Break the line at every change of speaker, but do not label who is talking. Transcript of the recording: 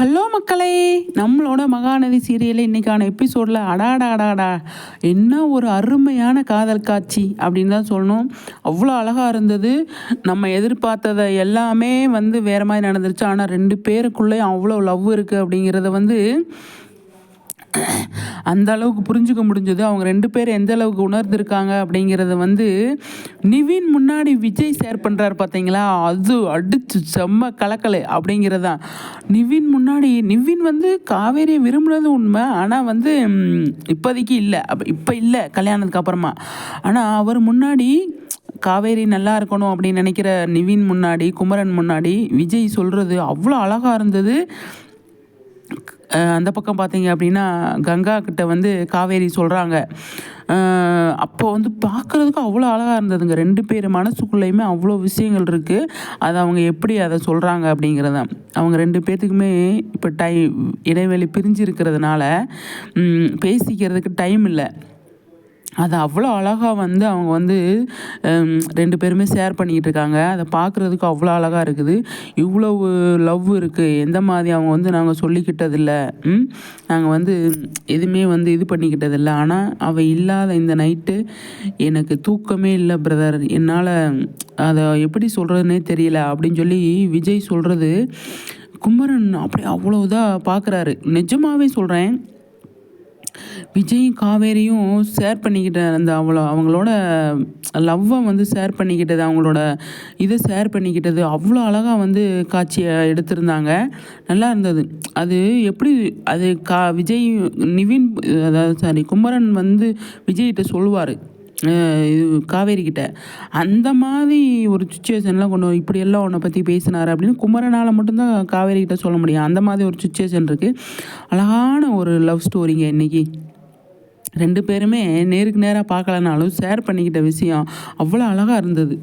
Hello மக்களே நம்மளோட Mahanadi serial இன்றைக்கான எபிசோடில் அடாடா அடாடா என்ன ஒரு அருமையான காதல் காட்சி அப்படின்னு தான் சொல்லணும். அவ்வளோ அழகாக இருந்தது. நம்ம எதிர்பார்த்ததை எல்லாமே வந்து வேறு மாதிரி நடந்துருச்சு. ஆனால் ரெண்டு பேருக்குள்ளேயும் அவ்வளோ லவ் இருக்குது அப்படிங்கிறத வந்து அந்த அளவுக்கு புரிஞ்சுக்க முடிஞ்சது. அவங்க ரெண்டு பேரும் எந்த அளவுக்கு உணர்ந்திருக்காங்க அப்படிங்கிறத வந்து நிவின் முன்னாடி விஜய் ஷேர் பண்ணுறாரு பார்த்தீங்களா அது அடிச்சு செம்ம கலக்கலை அப்படிங்கிறதான். நிவின் முன்னாடி நிவின் வந்து காவேரியை விரும்புனது உண்மை. ஆனால் வந்து இப்போதைக்கு இல்லை. அப்போ இப்போ இல்லை கல்யாணத்துக்கு அப்புறமா. ஆனால் அவர் முன்னாடி காவேரி நல்லா இருக்கணும் அப்படின்னு நினைக்கிற நிவின் முன்னாடி குமரன் முன்னாடி விஜய் சொல்கிறது அவ்வளோ அழகாக இருந்தது. அந்த பக்கம் பார்த்தீங்க அப்படின்னா கங்கா கிட்ட வந்து காவேரி சொல்கிறாங்க அப்போ வந்து பார்க்குறதுக்கு அவ்வளோ அழகாக இருந்ததுங்க. ரெண்டு பேர் மனசுக்குள்ளேயுமே அவ்வளோ விஷயங்கள் இருக்குது அதை அவங்க எப்படி அதை சொல்கிறாங்க அப்படிங்கிறத. அவங்க ரெண்டு பேர்த்துக்குமே இப்போ டை இடைவெளி பிரிஞ்சு இருக்கிறதுனால பேசிக்கிறதுக்கு டைம் இல்லை. அது அவ்வளோ அழகாக வந்து அவங்க வந்து ரெண்டு பேருமே ஷேர் பண்ணிக்கிட்டு இருக்காங்க. அதை பார்க்குறதுக்கு அவ்வளோ அழகாக இருக்குது. இவ்வளவு லவ் இருக்குது எந்த மாதிரி அவங்க வந்து நாங்கள் சொல்லிக்கிட்டதில்ல. ம் நாங்கள் வந்து எதுவுமே வந்து இது பண்ணிக்கிட்டதில்ல. ஆனால் அவள் இல்லாத இந்த நைட்டு எனக்கு தூக்கமே இல்லை பிரதர் என்னால் அதை எப்படி சொல்கிறதுனே தெரியல. அப்படின்னு சொல்லி விஜய் சொல்கிறது குமரன் அப்படி அவ்வளோ இதாக பார்க்குறாரு நிஜமாகவே சொல்கிறேன் விஜயும் காவேரியும் ஷேர் பண்ணிக்கிட்ட அந்த அவ்வளோ அவங்களோட லவ்வை வந்து ஷேர் பண்ணிக்கிட்டது அவங்களோட இதை ஷேர் பண்ணிக்கிட்டது அவ்வளோ அழகாக வந்து காட்சியை எடுத்திருந்தாங்க. நல்லா இருந்தது. அது எப்படி அது கா விஜய் நிவின் அதாவது சாரி குமரன் வந்து விஜய்கிட்ட சொல்லுவார். இது காவேரி கிட்ட. அந்த மாதிரி ஒரு சுச்சுவேஷன்லாம் கொண்டு வரும் இப்படியெல்லாம் உன்னை பற்றி பேசினார் அப்படின்னு குமரனால் மட்டும்தான் காவேரி கிட்ட சொல்ல முடியும். அந்த மாதிரி ஒரு சுச்சுவேஷன் இருக்குது அழகான ஒரு லவ் ஸ்டோரிங்க இன்னைக்கு. ரெண்டு பேருமே நேருக்கு நேராக பார்க்கலனாலும் ஷேர் பண்ணிக்கிட்ட விஷயம் அவ்வளோ அழகாக இருந்தது.